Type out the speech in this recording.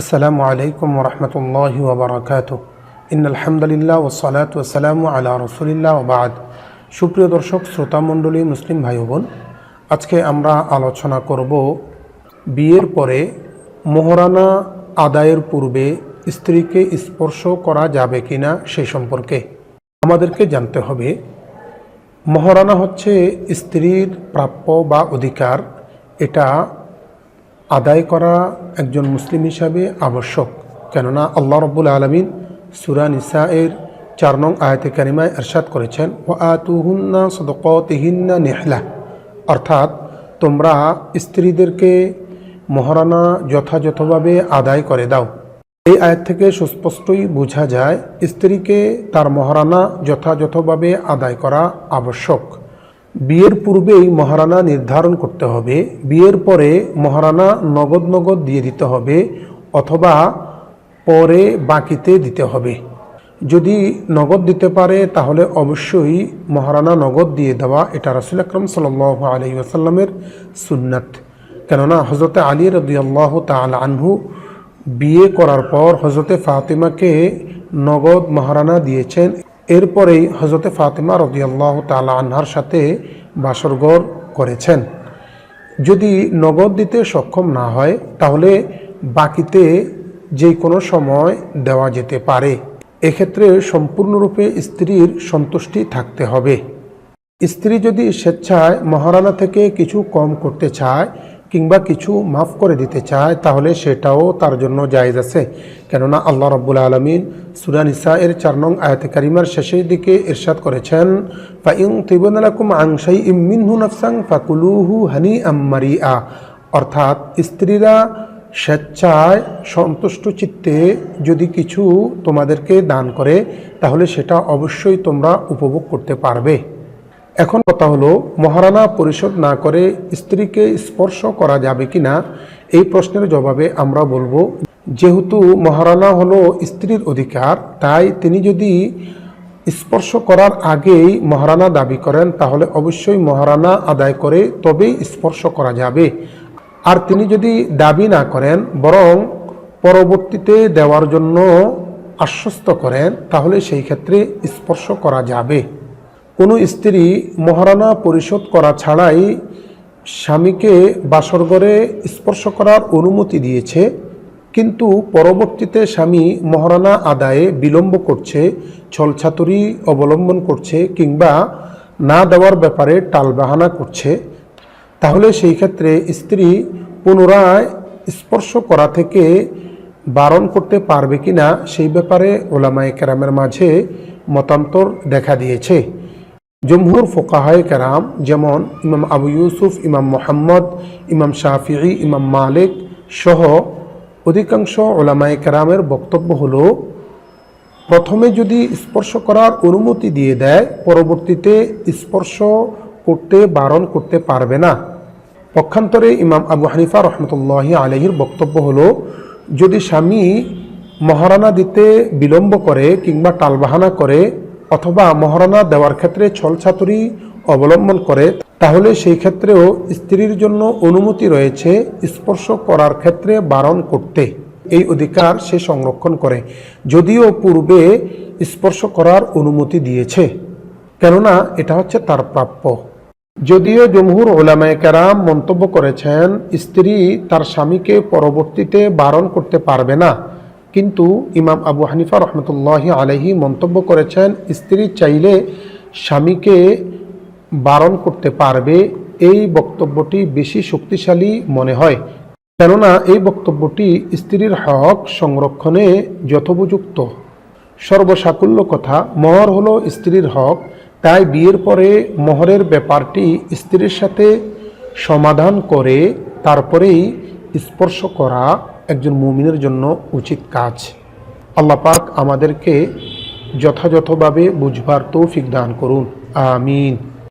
আসসালামু আলাইকুম রহমতুল্লাহ ও ইনালহামদুলিল্লাহ ও সালাম আলা রসুলিল্লাহ ওবাদ সুপ্রিয় দর্শক শ্রোতামণ্ডলী মুসলিম ভাই বোন, আজকে আমরা আলোচনা করব বিয়ের পরে মোহরানা আদায়ের পূর্বে স্ত্রীকে স্পর্শ করা যাবে কি না সে সম্পর্কে আমাদেরকে জানতে হবে। মহরানা হচ্ছে স্ত্রীর প্রাপ্য বা অধিকার, এটা আদায় করা একজন মুসলিম হিসাবে আবশ্যক। কেননা আল্লাহ রব্বুল আলমিন সুরা নিসা এর চার নং আয়তে কারিমায় এরশাদ করেছেন ও আতুহুন্না সদকতিহিন্না নেহলা। অর্থাৎ তোমরা স্ত্রীদেরকে মহারানা যথাযথভাবে আদায় করে দাও। এই আয়াত থেকে সুস্পষ্টই বোঝা যায়, স্ত্রীকে তার মহারানা যথাযথভাবে আদায় করা আবশ্যক। বিয়ের পূর্বেই মহারানা নির্ধারণ করতে হবে। বিয়ের পরে মহারানা নগদ নগদ দিয়ে দিতে হবে অথবা পরে বাকিতে দিতে হবে। যদি নগদ দিতে পারে, তাহলে অবশ্যই মহারানা নগদ দিয়ে দেওয়া এটা রাসুল আকরম সাল আলী আসাল্লামের সুন্নাত। কেননা হজরতে আলী রদিয়াল্লাহ তাল আনহু বিয়ে করার পর হজরতে ফাতেমাকে নগদ মহারানা দিয়েছেন। এরপরেই হজরতে ফাতিমা রদিয়াল্লাহ তালা আনহার সাথে বাসরগর করেছেন। যদি নগদ দিতে সক্ষম না হয়, তাহলে বাকিতে যে কোনো সময় দেওয়া যেতে পারে। এক্ষেত্রে সম্পূর্ণরূপে স্ত্রীর সন্তুষ্টি থাকতে হবে। স্ত্রী যদি স্বেচ্ছায় মহারানা থেকে কিছু কম করতে চায় কিংবা কিছু মাফ করে দিতে চায়, তাহলে সেটাও তার জন্য জায়েজ আছে। কেননা আল্লাহ রব্বুল আলমিন সুরান ইসা এর চার নং আয়তে কারিমার শেষের দিকে ইরশাদ করেছেন ফাইং তিবনালাকুম আংশাই ইমিনহু নফসাং ফাকুলুহু হানি আম্মারি আ অর্থাৎ স্ত্রীরা স্বেচ্ছায় সন্তুষ্ট চিত্তে যদি কিছু তোমাদেরকে দান করে, তাহলে সেটা অবশ্যই তোমরা উপভোগ করতে পারবে। এখন কথা হলো, মহারানা পরিশোধ না করে স্ত্রীকে স্পর্শ করা যাবে কি না এই প্রশ্নের জবাবে আমরা বলব, যেহেতু মহারানা হলো স্ত্রীর অধিকার, তাই তিনি যদি স্পর্শ করার আগেই মহারানা দাবি করেন, তাহলে অবশ্যই মহারানা আদায় করে তবেই স্পর্শ করা যাবে। আর তিনি যদি দাবি না করেন, বরং পরবর্তীতে দেওয়ার জন্য আশ্বস্ত করেন, তাহলে সেই ক্ষেত্রে স্পর্শ করা যাবে। কোনো স্ত্রী মহারানা পরিশোধ করা ছাড়াই স্বামীকে বাসরঘরে স্পর্শ করার অনুমতি দিয়েছে, কিন্তু পরবর্তীতে স্বামী মহারানা আদায়ে বিলম্ব করছে, ছলছাতুরি অবলম্বন করছে কিংবা না দেওয়ার ব্যাপারে টালবাহানা করছে। তাহলে সেই ক্ষেত্রে স্ত্রী পুনরায় স্পর্শ করা থেকে বারণ করতে পারবে কি না সেই ব্যাপারে ওলামায় কেরামের মাঝে মতান্তর দেখা দিয়েছে। জমহুর ফোকাহায় কেরাম, যেমন ইমাম আবু ইউসুফ, ইমাম মোহাম্মদ, ইমাম শাফিঈ, ইমাম মালিক সহ অধিকাংশ ওলামায় কেরামের বক্তব্য হলো, প্রথমে যদি স্পর্শ করার অনুমতি দিয়ে দেয়, পরবর্তীতে স্পর্শ করতে, বারণ করতে পারবে না। পক্ষান্তরে ইমাম আবু হানিফা রহমতুল্লাহ আলহির বক্তব্য হলো, যদি স্বামী মহারানা দিতে বিলম্ব করে কিংবা টালবাহানা করে অথবা মহারানা দেওয়ার ক্ষেত্রে ছলছাতুরি অবলম্বন করে, তাহলে সেই ক্ষেত্রেও স্ত্রীর জন্য অনুমতি রয়েছে স্পর্শ করার ক্ষেত্রে বারণ করতে। এই অধিকার সে সংরক্ষণ করে, যদিও পূর্বে স্পর্শ করার অনুমতি দিয়েছে। কেননা এটা হচ্ছে তার প্রাপ্য। যদিও জমহুর ওলামায় কেরাম মন্তব্য করেছেন, স্ত্রী তার স্বামীকে পরবর্তীতে বারণ করতে পারবে না। কিন্তু ইমাম আবু হানিফা রহমতুল্লাহ আলহি মন্তব্য করেছেন, স্ত্রী চাইলে স্বামীকে বারণ করতে পারবে। এই বক্তব্যটি বেশি শক্তিশালী মনে হয়। কেননা এই বক্তব্যটি স্ত্রীর হক সংরক্ষণে যথোপযুক্ত। সর্বসাকুল্য কথা, মহর হলো স্ত্রীর হক, তাই বিয়ের পরে মহরের ব্যাপারটি স্ত্রীর সাথে সমাধান করে তারপরেই স্পর্শ করা একজন মুমিনের জন্য উচিত কাজ। আল্লাহ পাক আমাদেরকে যথাযথভাবে বুঝবার তৌফিক দান করুন। আমিন।